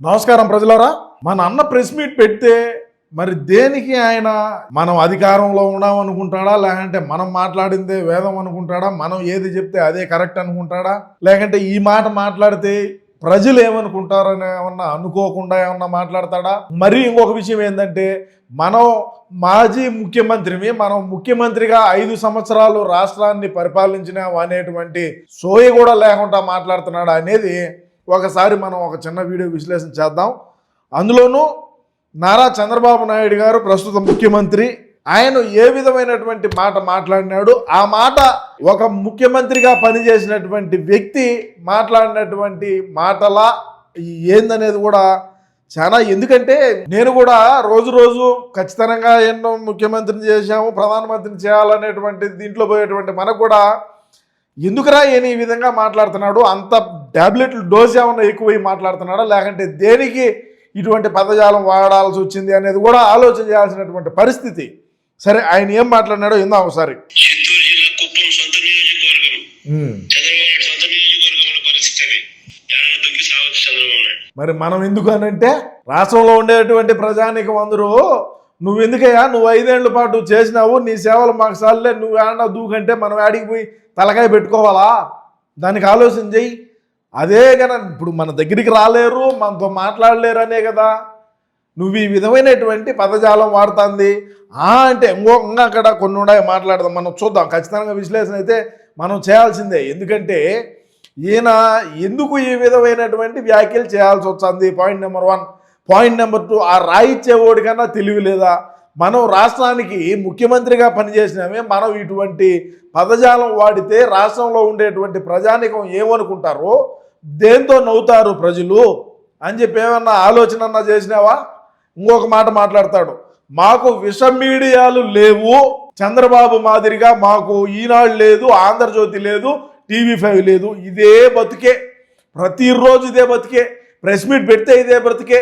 నమస్కారం ప్రజలారా. మన అన్న ప్రెస్ మీట్ పెడితే మరి దేనికి ఆయన మనం అధికారంలో ఉన్నాం అనుకుంటాడా లేకంటే మనం మాట్లాడిందే వేదం అనుకుంటాడా? మనం ఏది చెప్తే అదే కరెక్ట్ అనుకుంటాడా? లేకంటే ఈ మాట మాట్లాడితే ప్రజలు ఏమనుకుంటారని ఏమన్నా అనుకోకుండా ఏమన్నా మాట్లాడతాడా? మరి ఇంకొక విషయం ఏంటంటే మనం మాజీ ముఖ్యమంత్రిని మనం ముఖ్యమంత్రిగా ఐదు సంవత్సరాలు రాష్ట్రాన్ని పరిపాలించినాం అనేటువంటి సోయ కూడా లేకుండా మాట్లాడుతున్నాడా అనేది ఒకసారి మనం ఒక చిన్న వీడియో విశ్లేషణ చేద్దాం. అందులోనూ నారా చంద్రబాబు నాయుడు గారు ప్రస్తుత ముఖ్యమంత్రి. ఆయన ఏ విధమైనటువంటి మాట మాట్లాడినాడు? ఆ మాట ఒక ముఖ్యమంత్రిగా పనిచేసినటువంటి వ్యక్తి మాట్లాడినటువంటి మాటలా? ఏందనేది కూడా చాలా ఎందుకంటే నేను కూడా రోజు రోజు ఖచ్చితంగా ఎన్నో ముఖ్యమంత్రిని చేశాము ప్రధానమంత్రిని చేయాలనేటువంటి దీంట్లో పోయేటువంటి మనకు కూడా ఎందుకురా ఈయన ఈ విధంగా మాట్లాడుతున్నాడు? అంత టాబ్లెట్లు డోస్ ఏమన్నా ఎక్కువ మాట్లాడుతున్నాడా? లేకంటే దేనికి ఇటువంటి పదజాలం వాడాల్సి వచ్చింది అనేది కూడా ఆలోచన చేయాల్సినటువంటి పరిస్థితి. సరే ఆయన ఏం మాట్లాడినాడో ఇందాం ఒకసారి. మరి మనం ఎందుకు అనంటే రాష్ట్రంలో ఉండేటువంటి ప్రజానికి అందరూ నువ్వు ఎందుకయ్యా నువ్వు ఐదేళ్ళ పాటు చేసినావు నీ సేవలు మాకు సార్లే నువ్వు ఏమన్నా దూకంటే మనం ఆడికి పోయి తలకాయ పెట్టుకోవాలా? దానికి ఆలోచన చెయ్యి. అదే కదా ఇప్పుడు మన దగ్గరికి రాలేరు మనతో మాట్లాడలేరు అనే కదా. నువ్వు ఈ విధమైనటువంటి పదజాలం వాడుతుంది. ఆ అంటే ఇంకో ఇంకా అక్కడ కొన్ని ఉన్నాయి మాట్లాడదాం. మనం చూద్దాం. ఖచ్చితంగా విశ్లేషణ అయితే మనం చేయాల్సిందే. ఎందుకంటే ఈయన ఎందుకు ఈ విధమైనటువంటి వ్యాఖ్యలు చేయాల్సి వచ్చింది point number one point number two ఆ రాయిచ్చే ఓడికన్నా తెలివి లేదా? మనం రాష్ట్రానికి ముఖ్యమంత్రిగా పనిచేసినామే మనం ఇటువంటి పదజాలం వాడితే రాష్ట్రంలో ఉండేటువంటి ప్రజానికం ఏమనుకుంటారో దేంతో నవ్వుతారు ప్రజలు అని చెప్పి ఏమన్నా ఆలోచన అన్నా చేసినావా? ఇంకొక మాట మాట్లాడతాడు. మాకు విష మీడియాలు లేవు. చంద్రబాబు మాదిరిగా మాకు ఈనాడు లేదు ఆంధ్రజ్యోతి లేదు టీవీ ఫైవ్ లేదు. ఇదే బతుకే ప్రతిరోజు ఇదే బతికే ప్రెస్ మీట్ పెడితే ఇదే బ్రతికే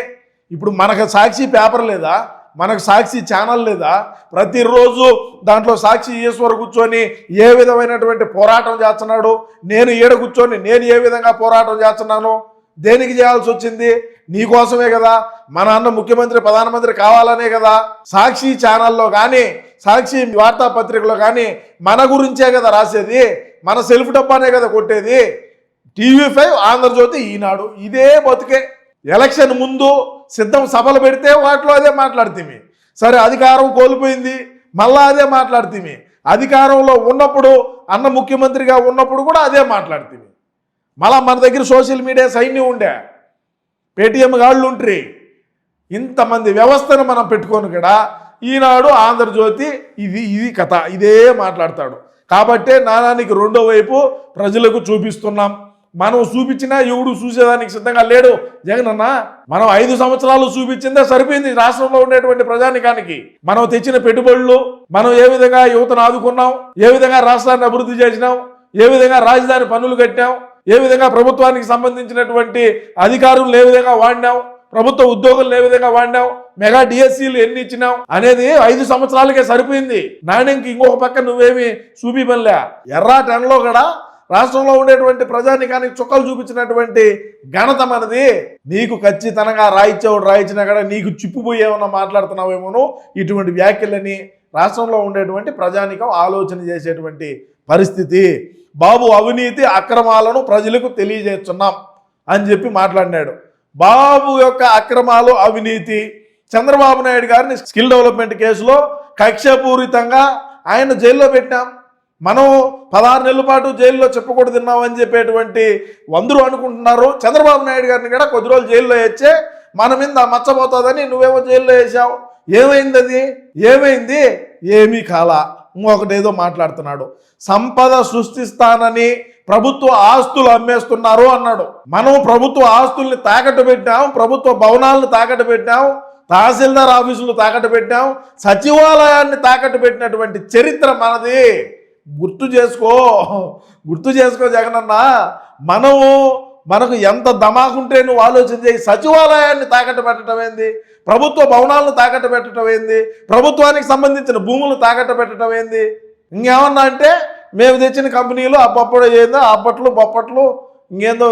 ఇప్పుడు మనకు సాక్షి పేపర్ లేదా? మనకు సాక్షి ఛానల్ లేదా? ప్రతిరోజు దాంట్లో సాక్షి ఈశ్వర్ కూర్చొని ఏ విధమైనటువంటి పోరాటం చేస్తున్నాడు? నేను ఈడ కూర్చొని నేను ఏ విధంగా పోరాటం చేస్తున్నాను? దేనికి చేయాల్సి వచ్చింది? నీకోసమే కదా. మన అన్న ముఖ్యమంత్రి ప్రధానమంత్రి కావాలనే కదా. సాక్షి ఛానల్లో కానీ సాక్షి వార్తాపత్రికలో కానీ మన గురించే కదా రాసేది? మన సెల్ఫ్ డబ్బానే కదా కొట్టేది? టీవీ ఫైవ్ ఆంధ్రజ్యోతి ఈనాడు ఇదే బతుకే. ఎలక్షన్ ముందు సిద్ధం సభలు పెడితే వాటిలో అదే మాట్లాడుతీమి. సరే అధికారం కోల్పోయింది మళ్ళా అదే మాట్లాడుతీమి. అధికారంలో ఉన్నప్పుడు అన్న ముఖ్యమంత్రిగా ఉన్నప్పుడు కూడా అదే మాట్లాడుతీమి. మళ్ళా మన దగ్గర సోషల్ మీడియా సైన్యం ఉండే. పేటీఎం గాళ్ళు ఉంట్రి. ఇంతమంది వ్యవస్థను మనం పెట్టుకొని కూడా ఈనాడు ఆంధ్రజ్యోతి ఇది ఇది కథ ఇదే మాట్లాడతాడు. కాబట్టే నానానికి రెండో వైపు ప్రజలకు చూపిస్తున్నాం. మనం చూపించినా ఎవడు చూసేదానికి సిద్ధంగా లేడు. జగన్ అన్న మనం ఐదు సంవత్సరాలు చూపించిందే సరిపోయింది రాష్ట్రంలో ఉండేటువంటి ప్రజానికానికి. మనం తెచ్చిన పెట్టుబడులు మనం ఏ విధంగా యువతను ఆదుకున్నాం ఏ విధంగా రాష్ట్రాన్ని అభివృద్ధి చేసినాం ఏ విధంగా రాజధాని పనులు కట్టాం ఏ విధంగా ప్రభుత్వానికి సంబంధించినటువంటి అధికారులు ఏ విధంగా వాడినాం ప్రభుత్వ ఉద్యోగులు ఏ విధంగా వాడినాం మెగా డిఎస్సీలు ఎన్ని ఇచ్చినాం అనేది ఐదు సంవత్సరాలకే సరిపోయింది. నాణ్యంకి ఇంకొక పక్క నువ్వేమి చూపిపనిలే ఎర్రా టెన్లో కూడా రాష్ట్రంలో ఉండేటువంటి ప్రజానికానికి చుక్కలు చూపించినటువంటి ఘనత మనది. నీకు ఖచ్చితంగా రాయిచ్చేవాడు రాయించినా కూడా నీకు చిప్పుపోయేమన్నా మాట్లాడుతున్నావేమోనో ఇటువంటి వ్యాఖ్యలని రాష్ట్రంలో ఉండేటువంటి ప్రజానికం ఆలోచన చేసేటువంటి పరిస్థితి. బాబు అవినీతి అక్రమాలను ప్రజలకు తెలియజేస్తున్నాం అని చెప్పి మాట్లాడినాడు. బాబు యొక్క అక్రమాలు అవినీతి చంద్రబాబు నాయుడు గారిని స్కిల్ డెవలప్మెంట్ కేసులో కక్షపూరితంగా ఆయన జైల్లో పెట్టాం మనం పదహారు నెలల పాటు జైల్లో చెప్పకూడదు తిన్నామని చెప్పేటువంటి వందరు అనుకుంటున్నారు చంద్రబాబు నాయుడు గారిని కూడా కొద్ది రోజులు జైల్లో వేస్తే మన మీద మచ్చపోతుందని నువ్వేమో జైల్లో వేసావు ఏమైంది అది ఏమైంది? ఏమీ కాల. ఇంకొకటేదో మాట్లాడుతున్నాడు. సంపద సృష్టిస్తానని ప్రభుత్వ ఆస్తులు అమ్మేస్తున్నారు అన్నాడు. మనం ప్రభుత్వ ఆస్తుల్ని తాకట్టు పెట్టాం ప్రభుత్వ భవనాలను తాకట్టు పెట్టాం తహసీల్దార్ ఆఫీసులు తాకట్టు పెట్టాం సచివాలయాన్ని తాకట్టు పెట్టినటువంటి చరిత్ర మనది. గుర్తు చేసుకో. గుర్తు చేసుకో జగనన్న. మనము మనకు ఎంత దమాకుంటే నువ్వు ఆలోచన చేయి. సచివాలయాన్ని తాకట్టు పెట్టడం ఏంది? ప్రభుత్వ భవనాలను తాకట్టు పెట్టడం ఏంది? ప్రభుత్వానికి సంబంధించిన భూములు తాకట్టు పెట్టడం ఏంది? ఇంకేమన్నా అంటే మేము తెచ్చిన కంపెనీలు అప్పప్పుడు ఏందో అప్పట్లు బొప్పట్లు ఇంకేందో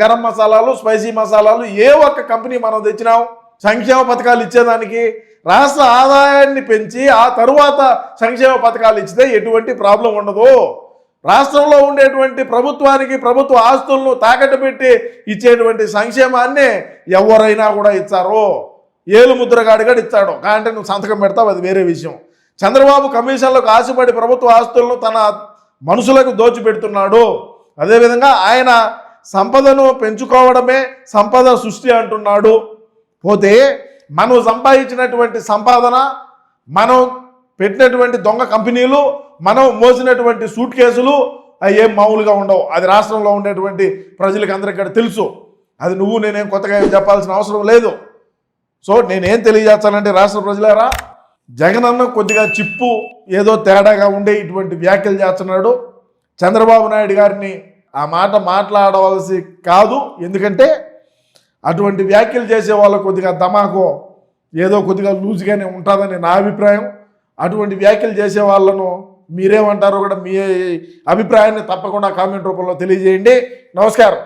గరం మసాలాలు స్పైసీ మసాలాలు ఏ ఒక్క కంపెనీ మనం తెచ్చినాం? సంక్షేమ పథకాలు ఇచ్చేదానికి రాష్ట్ర ఆదాయాన్ని పెంచి ఆ తరువాత సంక్షేమ పథకాలు ఇచ్చితే ఎటువంటి ప్రాబ్లం ఉండదు. రాష్ట్రంలో ఉండేటువంటి ప్రభుత్వానికి ప్రభుత్వ ఆస్తులను తాకట్టు పెట్టి ఇచ్చేటువంటి సంక్షేమాన్ని ఎవరైనా కూడా ఇచ్చారు. ఏలు ముద్రగాడిగా ఇచ్చాడు. కాంటే నువ్వు సంతకం పెడతావు అది వేరే విషయం. చంద్రబాబు కమిషన్లకు ఆశపడి ప్రభుత్వ ఆస్తులను తన మనుషులకు దోచిపెడుతున్నాడు. అదేవిధంగా ఆయన సంపదను పెంచుకోవడమే సంపద సృష్టి అంటున్నాడు. పోతే మనం సంపాదించినటువంటి సంపాదన మనం పెట్టినటువంటి దొంగ కంపెనీలు మనం మోసినటువంటి సూట్ కేసులు అవి ఏం మామూలుగా ఉండవు. అది రాష్ట్రంలో ఉండేటువంటి ప్రజలకు అందరికీ ఇక్కడ తెలుసు. అది నువ్వు నేనేం కొత్తగా ఏం చెప్పాల్సిన అవసరం లేదు. సో నేనేం తెలియజేస్తానంటే రాష్ట్ర ప్రజలారా జగనన్న కొద్దిగా చిప్పు ఏదో తేడాగా ఉండే ఇటువంటి వ్యాఖ్యలు చేస్తున్నాడు. చంద్రబాబు నాయుడు గారిని ఆ మాట మాట్లాడవలసి కాదు. ఎందుకంటే అటువంటి వ్యాఖ్యలు చేసే వాళ్ళ కొద్దిగా ధమాకో ఏదో కొద్దిగా లూజ్గానే ఉంటుందని నా అభిప్రాయం. అటువంటి వ్యాఖ్యలు చేసే వాళ్ళను మీరేమంటారో కూడా మీ అభిప్రాయాన్ని తప్పకుండా కామెంట్ రూపంలో తెలియజేయండి. నమస్కారం.